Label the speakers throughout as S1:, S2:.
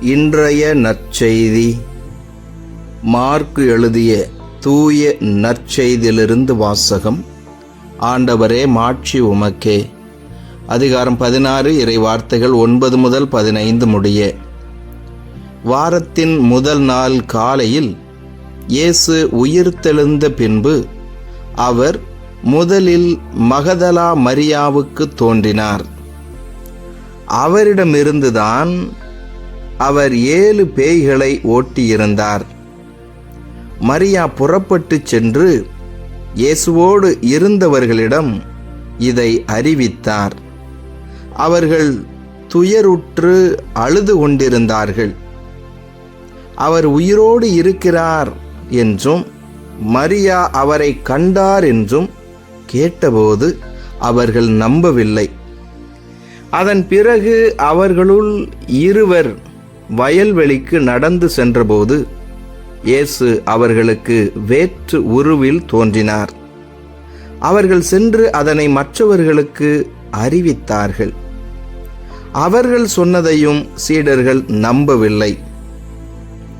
S1: இன்றைய நற்செய்தி. மார்க்கு எழுதிய தூய நற்செய்தியிலிருந்து வாசகம். ஆண்டவரே மாட்சி உமக்கே. அதிகாரம் பதினாறு இறை வார்த்தைகள் ஒன்பது முதல் பதினைந்து முடிய. வாரத்தின் முதல் நாள் காலையில் இயேசு உயிர்த்தெழுந்த பின்பு அவர் முதலில் மகதலா மரியாவுக்கு தோன்றினார். அவரிடமிருந்துதான் அவர் ஏழு பேய்களை ஓட்டியிருந்தார். மரியா புறப்பட்டுச் சென்று இயேசுவோடு இருந்தவர்களிடம் இதை அறிவித்தார். அவர்கள் துயருற்று அழுது கொண்டிருந்தார்கள். அவர் உயிரோடு இருக்கிறார் என்றும் மரியா அவரை கண்டார் என்றும் கேட்டபோது அவர்கள் நம்பவில்லை. அதன் பிறகு அவர்களுள் இருவர் வயல்வெளிக்கு நடந்து சென்றபோது இயேசு அவர்களுக்கு வேற்று உருவில் தோன்றினார். அவர்கள் சென்று அதனை மற்றவர்களுக்கு அறிவித்தார்கள். அவர்கள் சொன்னதையும் சீடர்கள் நம்பவில்லை.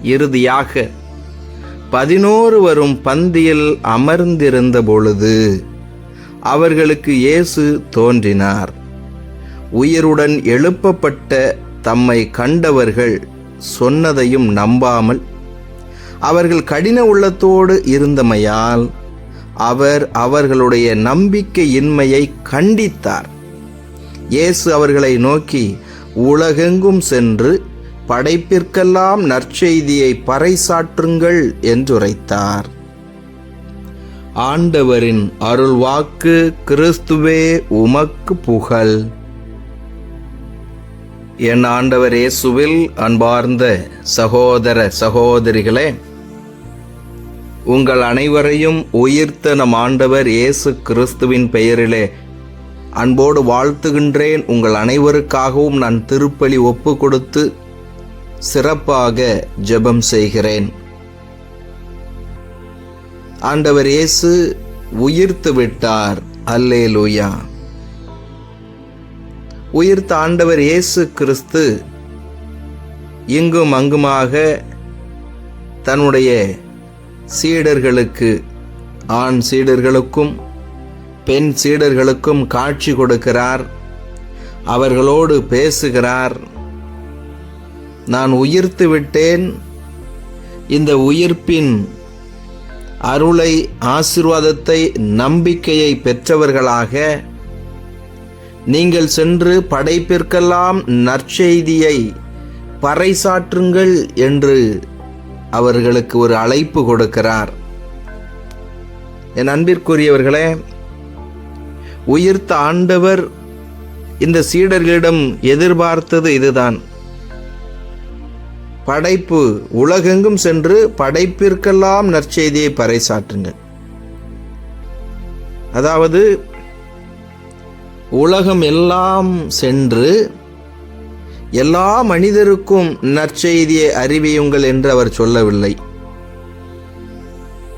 S1: இறுதியாக பதினோரு வரும் பந்தியில் அமர்ந்திருந்த பொழுது அவர்களுக்கு இயேசு தோன்றினார். உயிருடன் எழுப்பப்பட்ட தம்மை கண்டவர்கள் சொன்னதையும் நம்பாமல் அவர்கள் கடின உள்ளத்தோடு இருந்தமையால் அவர் அவர்களுடைய நம்பிக்கையின்மையை கண்டித்தார். இயேசு அவர்களை நோக்கி உலகெங்கும் சென்று படைப்பிற்கெல்லாம் நற்செய்தியை பறைசாற்றுங்கள் என்றுரைத்தார். ஆண்டவரின் அருள்வாக்கு கிறிஸ்துவே உமக்கு புகழ். என் ஆண்டவர் இயேசுவில் அன்பார்ந்த சகோதர சகோதரிகளே உங்கள் அனைவரையும் உயிர்த்த நம் ஆண்டவர் இயேசு கிறிஸ்துவின் பெயரிலே அன்போடு வாழ்த்துகின்றேன். உங்கள் அனைவருக்காகவும் நான் திருப்பலி ஒப்பு கொடுத்து சிறப்பாக ஜெபம் செய்கிறேன். ஆண்டவர் இயேசு உயிர்த்து விட்டார். அல்லேலூயா. உயிர்த்த ஆண்டவர் இயேசு கிறிஸ்து இங்கும் அங்குமாக தன்னுடைய சீடர்களுக்கு ஆண் சீடர்களுக்கும் பெண் சீடர்களுக்கும் காட்சி கொடுக்கிறார். அவர்களோடு பேசுகிறார். நான் உயிர்த்து விட்டேன். இந்த உயிர்ப்பின் அருளை ஆசிர்வாதத்தை நம்பிக்கையை பெற்றவர்களாக நீங்கள் சென்று படைப்பிற்கெல்லாம் நற்செய்தியை பறைசாற்றுங்கள் என்று அவர்களுக்கு ஒரு அழைப்பு கொடுக்கிறார். என் அன்பிற்குரியவர்களே உயிர்த்த ஆண்டவர் இந்த சீடர்களிடம் எதிர்பார்த்தது இதுதான். படைப்பு உலகெங்கும் சென்று படைப்பிற்கெல்லாம் நற்செய்தியை பறைசாற்றுங்கள். அதாவது உலகம் எல்லாம் சென்று எல்லா மனிதருக்கும் நற்செய்தியை அறிவியுங்கள் என்று அவர் சொல்லவில்லை.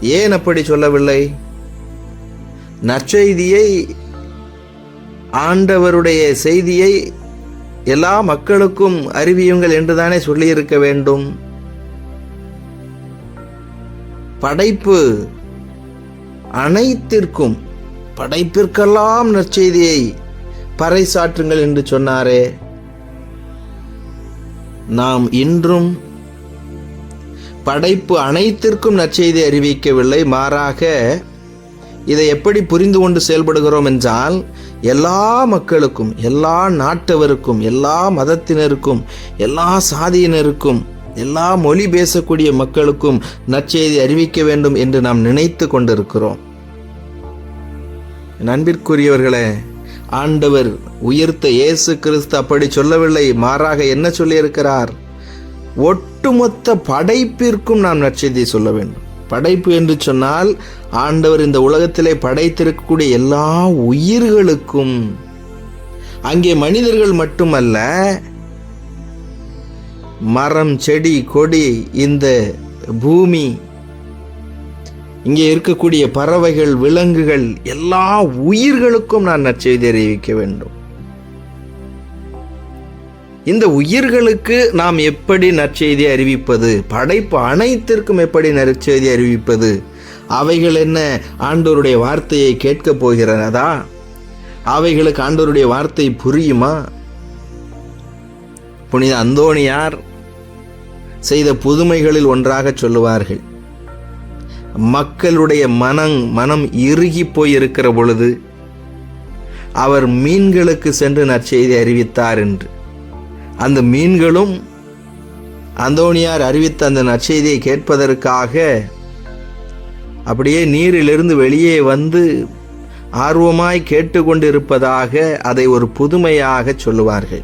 S1: ஏன் அப்படி சொல்லவில்லை? நற்செய்தியை ஆண்டவருடைய செய்தியை எல்லா மக்களுக்கும் அறிவியுங்கள் என்றுதானே சொல்லியிருக்க வேண்டும்? படைப்பு அனைத்திற்கும் படைப்பிற்கெல்லாம் நற்செய்தியை பறைசாற்றுங்கள் என்று சொன்னாரே. நாம் இன்றும் படைப்பு அனைத்திற்கும் நற்செய்தி அறிவிக்கவில்லை. மாறாக இதை எப்படி புரிந்து கொண்டு செயல்படுகிறோம் என்றால் எல்லா மக்களுக்கும் எல்லா நாட்டவருக்கும் எல்லா மதத்தினருக்கும் எல்லா சாதியினருக்கும் எல்லா மொழி பேசக்கூடிய மக்களுக்கும் நற்செய்தி அறிவிக்க வேண்டும் என்று நாம் நினைத்து கொண்டிருக்கிறோம். நண்பிற்குரியவர்களே ஆண்டவர் உயிர்த்த இயேசு கிறிஸ்து அப்படி சொல்லவில்லை. மாறாக என்ன சொல்லியிருக்கிறார்? ஒட்டுமொத்த படைப்பிற்கும் நாம் நற்செய்தியை சொல்ல வேண்டும். படைப்பு என்று சொன்னால் ஆண்டவர் இந்த உலகத்திலே படைத்திருக்கக்கூடிய எல்லா உயிர்களுக்கும் அங்கே மனிதர்கள் மட்டுமல்ல மரம் செடி கொடி இந்த பூமி இங்கே இருக்கக்கூடிய பறவைகள் விலங்குகள் எல்லா உயிர்களுக்கும் நான் நற்செய்தி அறிவிக்க வேண்டும். இந்த உயிர்களுக்கு நாம் எப்படி நற்செய்தி அறிவிப்பது? படைப்பு அனைத்திற்கும் எப்படி நற்செய்தி அறிவிப்பது? அவைகள் என்ன? ஆண்டோருடைய வார்த்தையை கேட்கப் போகிறதா அவைகளுக்கு ஆண்டோருடைய வார்த்தை புரியுமா? புனித அந்தோணியார் செய்த புதுமைகளில் ஒன்றாக சொல்லுவார்கள். மக்களுடைய மனம் மனம் இறுகி போய் இருக்கிற பொழுது அவர் மீன்களுக்கு சென்று நற்செய்தி அறிவித்தார் என்று. அந்த மீன்களும் அந்தோணியார் அறிவித்த அந்த நற்செய்தியை கேட்பதற்காக அப்படியே நீரிலிருந்து வெளியே வந்து ஆர்வமாய் கேட்டுக்கொண்டிருப்பதாக அதை ஒரு புதுமையாக சொல்லுவார்கள்.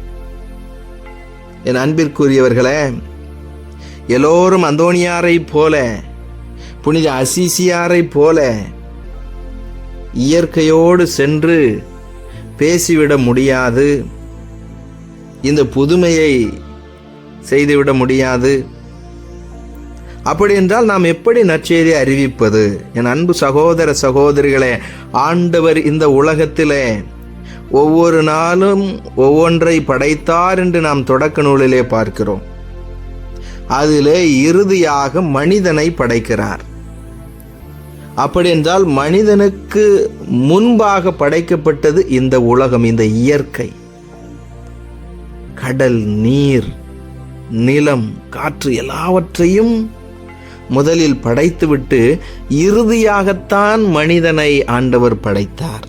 S1: என் அன்பிற்குரியவர்களே எல்லோரும் அந்தோணியாரை போல புனித அசிசியாரை போல இயற்கையோடு சென்று பேசிவிட முடியாது. இந்த புதுமையை செய்துவிட முடியாது. அப்படி என்றால் நாம் எப்படி நற்செய்தி அறிவிப்பது? என் அன்பு சகோதர சகோதரிகளே ஆண்டவர் இந்த உலகத்திலே ஒவ்வொரு நாளும் ஒவ்வொன்றை படைத்தார் என்று நாம் தொடக்க நூலிலே பார்க்கிறோம். அதிலே இறுதியாக மனிதனை படைக்கிறார். அப்படி என்றால் மனிதனுக்கு முன்பாக படைக்கப்பட்டது இந்த உலகம் இந்த இயற்கை. கடல் நீர் நிலம் காற்று எல்லாவற்றையும் முதலில் படைத்துவிட்டு இறுதியாகத்தான் மனிதனை ஆண்டவர் படைத்தார்.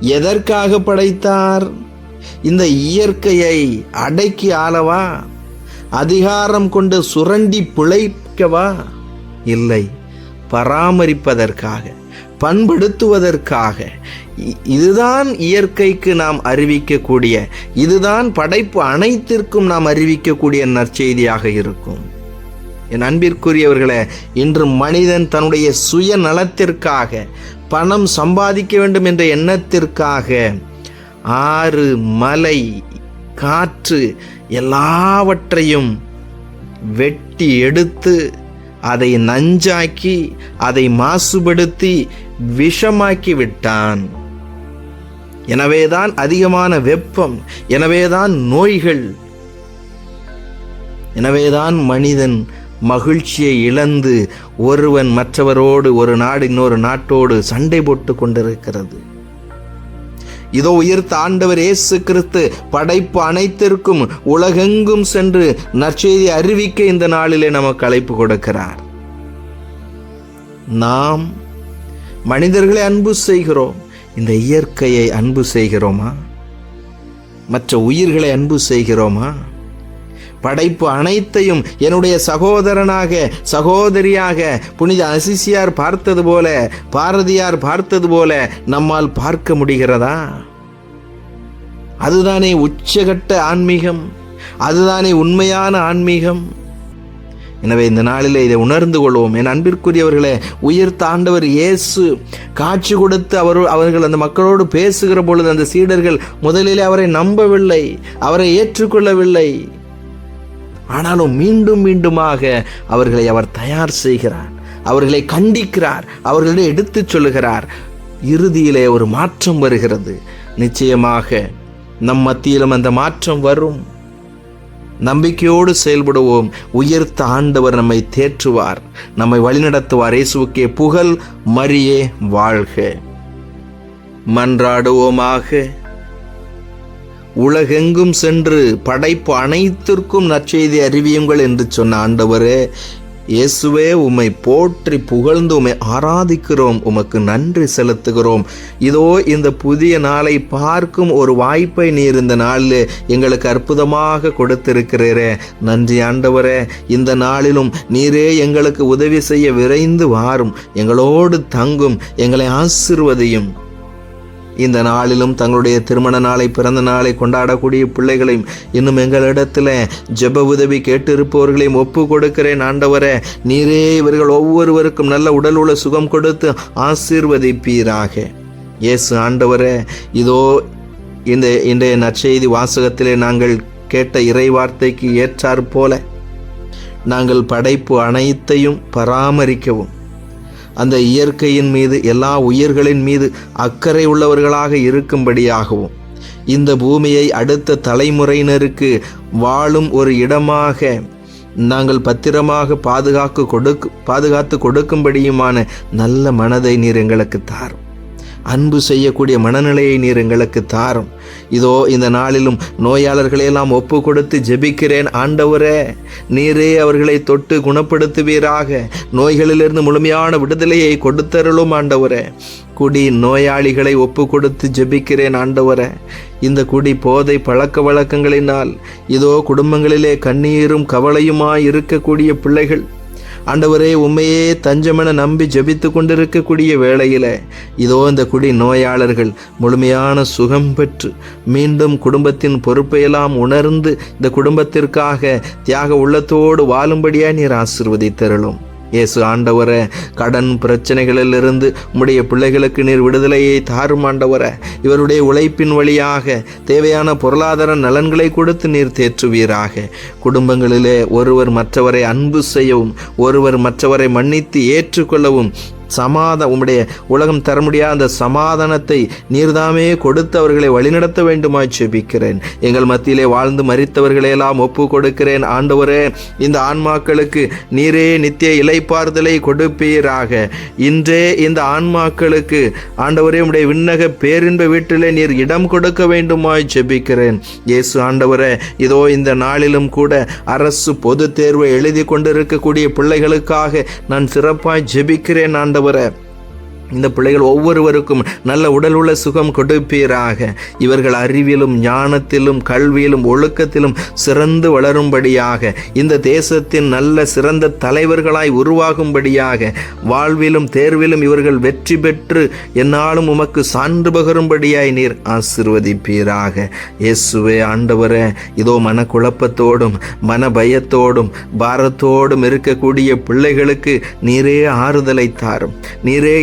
S1: எதற்காக படைத்தார்? இந்த இயற்கையை அடக்கி ஆளவா? அதிகாரம் கொண்டு சுரண்டி பிழைக்கவா? இல்லை. பராமரிப்பதற்காக பண்படுத்துவதற்காக. இ- இதுதான் இயற்கைக்கு நாம் அறிவிக்கக்கூடிய இதுதான் படைப்பு அனைத்திற்கும் நாம் அறிவிக்கக்கூடிய நற்செய்தியாக இருக்கும். என் அன்பிற்குரியவர்களே இன்று மனிதன் தன்னுடைய சுய நலத்திற்காக பணம் சம்பாதிக்க வேண்டும் என்ற எண்ணத்திற்காக ஆறு மலை காற்று எல்லாவற்றையும் வெட்டி எடுத்து அதை நஞ்சாக்கி அதை மாசுபடுத்தி விஷமாக்கி விட்டான். எனவேதான் அதிகமான வெப்பம் எனவேதான் நோய்கள் எனவேதான் மனிதன் மகிழ்ச்சியை இழந்து ஒருவன் மற்றவரோடு ஒரு நாடு இன்னொரு நாட்டோடு சண்டை போட்டு கொண்டிருக்கிறது. இதோ உயிர்த்த ஆண்டவர் இயேசு கிறிஸ்து படைப்பு அனைத்திற்கும் உலகெங்கும் சென்று நற்செய்தி அறிவிக்க இந்த நாளிலே நமக்கு அழைப்பு கொடுக்கிறார். நாம் மனிதர்களை அன்பு செய்கிறோம். இந்த இயற்கையை அன்பு செய்கிறோமா? மற்ற உயிர்களை அன்பு செய்கிறோமா? படைப்பு அனைத்தையும் என்னுடைய சகோதரனாக சகோதரியாக புனித அசிசியார் பார்த்தது போல பாரதியார் பார்த்தது போல நம்மால் பார்க்க முடிகிறதா? அதுதானே உச்சகட்ட ஆன்மீகம் அதுதானே உண்மையான ஆன்மீகம். எனவே இந்த நாளிலே இதை உணர்ந்து கொள்வோம். என் அன்பிற்குரியவர்களே உயிர் தாண்டவர் இயேசு காட்சி கொடுத்து அவர் அவர்கள் அந்த மக்களோடு பேசுகிற பொழுது அந்த சீடர்கள் முதலிலே அவரை நம்பவில்லை அவரை ஏற்றுக்கொள்ளவில்லை. ஆனாலும் மீண்டும் மீண்டுமாக அவர்களை அவர் தயார் செய்கிறார். அவர்களை கண்டிக்கிறார். அவர்களிடம் எடுத்துச் சொல்லுகிறார். இறுதியிலே ஒரு மாற்றம் வருகிறது. நிச்சயமாக நம் மத்தியிலும் அந்த மாற்றம் வரும். நம்பிக்கையோடு செயல்படுவோம். உயர்த்த ஆண்டவர் நம்மை தேற்றுவார். நம்மை வழிநடத்துவார். இயேசுக்கே புகழ் மரியே வாழ்க. மன்றாடுவோமாக. உலகெங்கும் சென்று படைப்பு அனைத்திற்கும் நற்செய்தி அறிவியுங்கள் என்று சொன்ன ஆண்டவரே இயேசுவே உம்மை போற்றி புகழ்ந்து உம்மை ஆராதிக்கிறோம் உமக்கு நன்றி செலுத்துகிறோம். இதோ இந்த புதிய நாளை பார்க்கும் ஒரு வாய்ப்பை நீர் இந்த நாளில் எங்களுக்கு அற்புதமாக கொடுத்திருக்கிறீரே. நன்றி ஆண்டவரே இந்த நாளிலும் நீரே எங்களுக்கு உதவி செய்ய விரைந்து வாரும். எங்களோடு தங்கும் எங்களை ஆசிர்வதையும். இந்த நாளிலும் தங்களுடைய திருமண நாளை பிறந்த நாளை கொண்டாடக்கூடிய பிள்ளைகளையும் இன்னும் எங்களிடத்தில் ஜெப உதவி கேட்டிருப்பவர்களையும் ஒப்பு கொடுக்கிறேன் ஆண்டவரே. நீரே இவர்கள் ஒவ்வொருவருக்கும் நல்ல உடல் உள்ள சுகம் கொடுத்து ஆசீர்வதிப்பீராக. இயேசு ஆண்டவரே இதோ இந்த இன்றைய நற்செய்தி வாசகத்திலே நாங்கள் கேட்ட இறை வார்த்தைக்கு ஏற்றாற்போல நாங்கள் படைப்பு அனைத்தையும் பராமரிக்கவும். அந்த இயற்கையின் மீது எல்லா உயிர்களின் மீது அக்கறை உள்ளவர்களாக இருக்கும்படியாகவும் இந்த பூமியை அடுத்த தலைமுறையினருக்கு வாழும் ஒரு இடமாக நாங்கள் பத்திரமாக பாதுகாக்க கொடுக்கு பாதுகாத்து கொடுக்கும்படியுமான நல்ல மனதை நீர் எங்களுக்கு தாரும். அன்பு செய்யக்கூடிய மனநிலையை நீர் எங்களுக்கு தாரும். இதோ இந்த நாளிலும் நோயாளர்களையெல்லாம் ஒப்பு கொடுத்து ஜெபிக்கிறேன் ஆண்டவரே. நீரே அவர்களை தொட்டு குணப்படுத்துவீராக. நோய்களிலிருந்து முழுமையான விடுதலையை கொடுத்தருளும் ஆண்டவரே. குடி நோயாளிகளை ஒப்பு கொடுத்து ஜெபிக்கிறேன் ஆண்டவரே. இந்த குடி போதை பழக்க வழக்கங்களினால் இதோ குடும்பங்களிலே கண்ணீரும் கவலையுமாய் இருக்கக்கூடிய பிள்ளைகள் ஆண்டவரே உண்மையே தஞ்சமென நம்பி ஜபித்து கொண்டிருக்கக்கூடிய வேளையில் இதோ இந்த குடி நோயாளர்கள் முழுமையான சுகம் பெற்று மீண்டும் குடும்பத்தின் பொறுப்பையெல்லாம் உணர்ந்து இந்த குடும்பத்திற்காக தியாக உள்ளத்தோடு வாழும்படியாக நீர் ஆசிர்வதித்தருளும். இயேசு ஆண்டவரை கடன் பிரச்சனைகளிலிருந்து உம்முடைய பிள்ளைகளுக்கு நீர் விடுதலையை தாரும் ஆண்டவரை. இவருடைய உழைப்பின் வழியாக தேவையான பொருளாதார நலன்களை கொடுத்து நீர் தேற்றுவீராக. குடும்பங்களிலே ஒருவர் மற்றவரை அன்பு செய்யவும் ஒருவர் மற்றவரை மன்னித்து ஏற்றுக்கொள்ளவும் சமாத உம்முடைய உலகம் தர முடியாத அந்த சமாதானத்தை நீர்தாமே கொடுத்து அவர்களை வழிநடத்த வேண்டுமாய் செபிக்கிறேன் எங்கள் மத்தியிலே வாழ்ந்து மறித்தவர்களையெல்லாம் ஒப்பு கொடுக்கிறேன் ஆண்டவரே இந்த ஆன்மாக்களுக்கு நீரே நித்திய இலைப்பாறுதலை கொடுப்பீராக. இன்றே இந்த ஆன்மாக்களுக்கு ஆண்டவரே உம்முடைய விண்ணக பேரின்ப வீட்டிலே நீர் இடம் கொடுக்க வேண்டுமாய் ஜெபிக்கிறேன். இயேசு ஆண்டவரே இதோ இந்த நாளிலும் கூட அரசு பொது தேர்வை எழுதி கொண்டிருக்கக்கூடிய பிள்ளைகளுக்காக நான் சிறப்பாய் ஜெபிக்கிறேன். ஆண்டவர் தவிர இந்த பிள்ளைகள் ஒவ்வொருவருக்கும் நல்ல உடல் உள்ள சுகம் கொடுப்பீராக. இவர்கள் அறிவிலும் ஞானத்திலும் கல்வியிலும் ஒழுக்கத்திலும் சிறந்து வளரும்படியாக இந்த தேசத்தின் நல்ல சிறந்த தலைவர்களாய் உருவாகும்படியாக வாழ்விலும் தேர்விலும் இவர்கள் வெற்றி பெற்று என்னாலும் உமக்கு சான்று பகரும்படியாய் நீர் ஆசிர்வதிப்பீராக. இயேசுவே ஆண்டவரே இதோ மனக்குழப்பத்தோடும் மன பயத்தோடும் பாரத்தோடும் இருக்கக்கூடிய பிள்ளைகளுக்கு நீரே ஆறுதலை தாரும். நீரே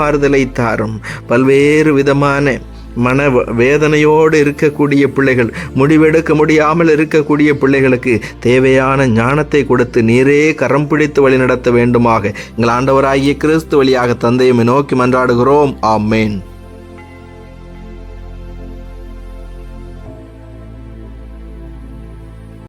S1: இலைப்பாறுதலை தாரும். பல்வேறு விதமான மன வேதனையோடு இருக்கக்கூடிய பிள்ளைகள் முடிவெடுக்க முடியாமல் இருக்கக்கூடிய பிள்ளைகளுக்கு தேவையான ஞானத்தை கொடுத்து நீரே கரம் பிடித்து வழிநடத்த வேண்டுமாக. எங்கள் ஆண்டவராகிய கிறிஸ்து வழியாக தந்தையுமே நோக்கி மன்றாடுகிறோம். ஆமேன்.